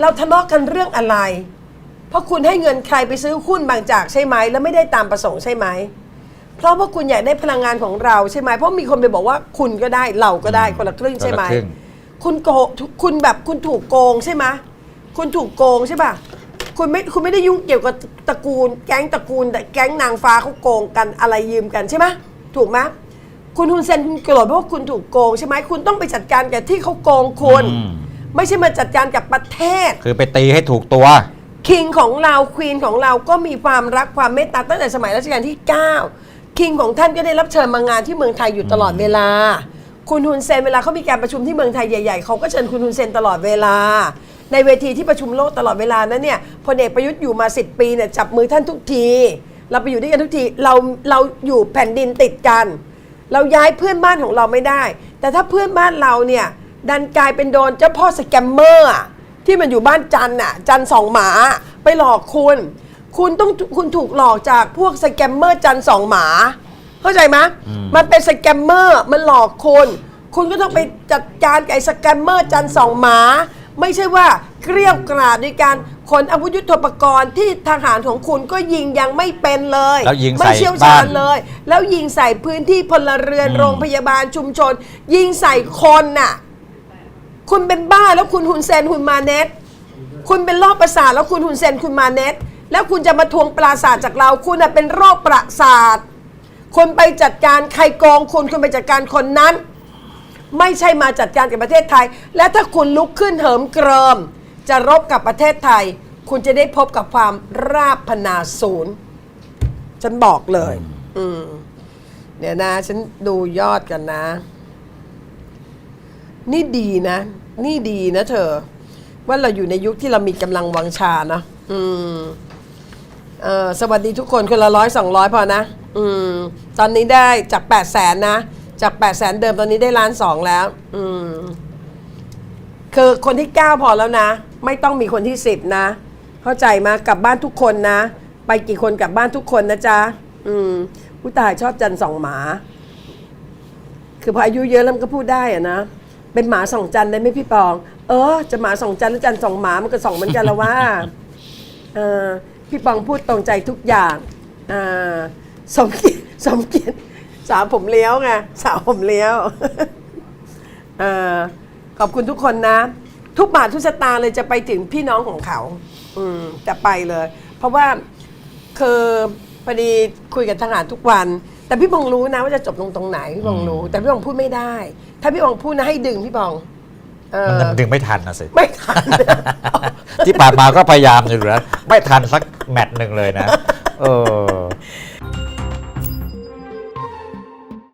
เราทะเลาะกันเรื่องอะไร เพราะคุณให้เงินใครไปซื้อหุ้นบางจากใช่ไหมแล้วไม่ได้ตามประสงค์ใช่ไหมเพราะว่าคุณอยากได้พลังงานของเราใช่ไหมเพราะมีคนไปบอกว่าคุณก็ได้เราก็ได้คนละครึ่งใช่ไหมคนละครึ่ง คุณโกคุณแบบคุณถูกโกงใช่ไหมคุณถูกโกงใช่ป่ะคุณไม่คุณไม่ได้ยุ่งเกี่ยวกับตระกูล แก๊งตระกูล แต่แก๊งนางฟ้าเขาโกงกันอะไรยืมกันใช่ไหมถูกไหมคุณฮุนเซนคุณโกรธเพราะว่าคุณถูกโกงใช่ไหมคุณต้องไปจัดการกับที่เขาโกงคุณ อืม ไม่ใช่มาจัดการกับประเทศ คือไปตีให้ถูกตัว คิงของเราควีนของเราก็มีความรักความเมตตาตั้งแต่สมัยรัชกาลที่ 9 คิงของท่านก็ได้รับเชิญมางานที่เมืองไทยอยู่ตลอดเวลา คุณฮุนเซนเวลาเขามีการประชุมที่เมืองไทยใหญ่ๆเขาก็เชิญคุณฮุนเซนตลอดเวลา ในเวทีที่ประชุมโลกตลอดเวลานั้นเนี่ยพลเอกประยุทธ์อยู่มา 10 ปีเนี่ยจับมือท่านทุกที เราไปอยู่ด้วยกันทุกทีเราเราอยู่แผ่นดินติดกัน เราย้ายเพื่อนบ้านของเราไม่ได้ แต่ถ้าเพื่อนบ้านเราเนี่ย ดันกลายเป็นโดนเจ้าพ่อสแกมเมอร์อะที่มันอยู่บ้านจันน่ะ จันสองหมาไปหลอกคุณ คุณต้องคุณถูกหลอกจากพวกสแกมเมอร์จันสองหมา เข้าใจไหมมันเป็นสแกมเมอร์มันหลอกคุณ คุณก็ต้องไปจัดการกับไอ้สแกมเมอร์จันสองหมา ไม่ใช่ว่าเกลี้ยวกราดด้วยการขนอาวุธยุทโธปกรณ์ที่ทหารของคุณก็ยิงยังไม่เป็นเลย แล้วยิงใส่ไม่เชี่ยวชาญบ้าน เลยแล้วยิงใส่พื้นที่พลเรือนอืม โรงพยาบาลชุมชน ยิงใส่คนน่ะ คุณเป็นบ้าแล้วคุณหุนเซนคุณมาเน็ตคุณเป็นโรคประสาทแล้วคุณหุนเซนคุณมาเน็ตแล้วคุณจะมาทวงปราสาทจากเรา คุณน่ะเป็นโรคประสาทคุณไปจัดการใครโกงคุณคุณไปจัดการคนนั้น ไม่ใช่มาจัดการกับประเทศไทย และถ้าคุณลุกขึ้นเหิมเกริม จะรบกับประเทศไทย คุณจะได้พบกับความราบพนาศูนย์ฉันบอกเลย อืมเดี๋ยวนะ ฉันดูยอดกันนะ นี่ดีนะ นี่ดีนะเธอ ว่าเราอยู่ในยุคที่เรามีกำลังวังชานะอืมเออสวัสดีทุกคนคนละร้อยสองร้อยพอนะ อืม ตอนนี้ได้จากแปดแสนนะ จากแปดแสนเดิมตอนนี้ได้ล้านสองแล้ว อืม คือคนที่เก้าพอแล้วนะ ไม่ต้องมีคนที่สิบนะ เข้าใจมากลับบ้านทุกคนนะ ไปกี่คนกลับบ้านทุกคนนะจ๊ะ อืมผู้ตายชอบจันสองหมา คือพออายุเยอะแล้วมันก็พูดได้อะนะ เป็นหมาสองจันได้ไหมพี่ปอง เออ จะหมาสองจันหรือจันสองหมามันก็สองเหมือนกันละว่าเออพี่ปองพูดตรงใจทุกอย่างอ่าสมเกียรติสมเกียรติสาวผมเลี้ยวไงสาวผมเลี้ยวเออขอบคุณทุกคนนะ ทุกบาททุกสตางค์เลยจะไปถึงพี่น้องของเขา อืมจะไปเลย เพราะว่าคือพอดีคุยกับทหารทุกวัน แต่พี่บองรู้นะว่าจะจบลงตรงไหนพี่บองรู้ แต่พี่บองพูดไม่ได้ ถ้าพี่บองพูดนะให้ดึงพี่บองเออมันดึงไม่ทันนะสิ ไม่ทัน ที่ผ่านมาก็พยายามอยู่แล้ว ไม่ทันสักแมตช์หนึ่งเลยนะ เออ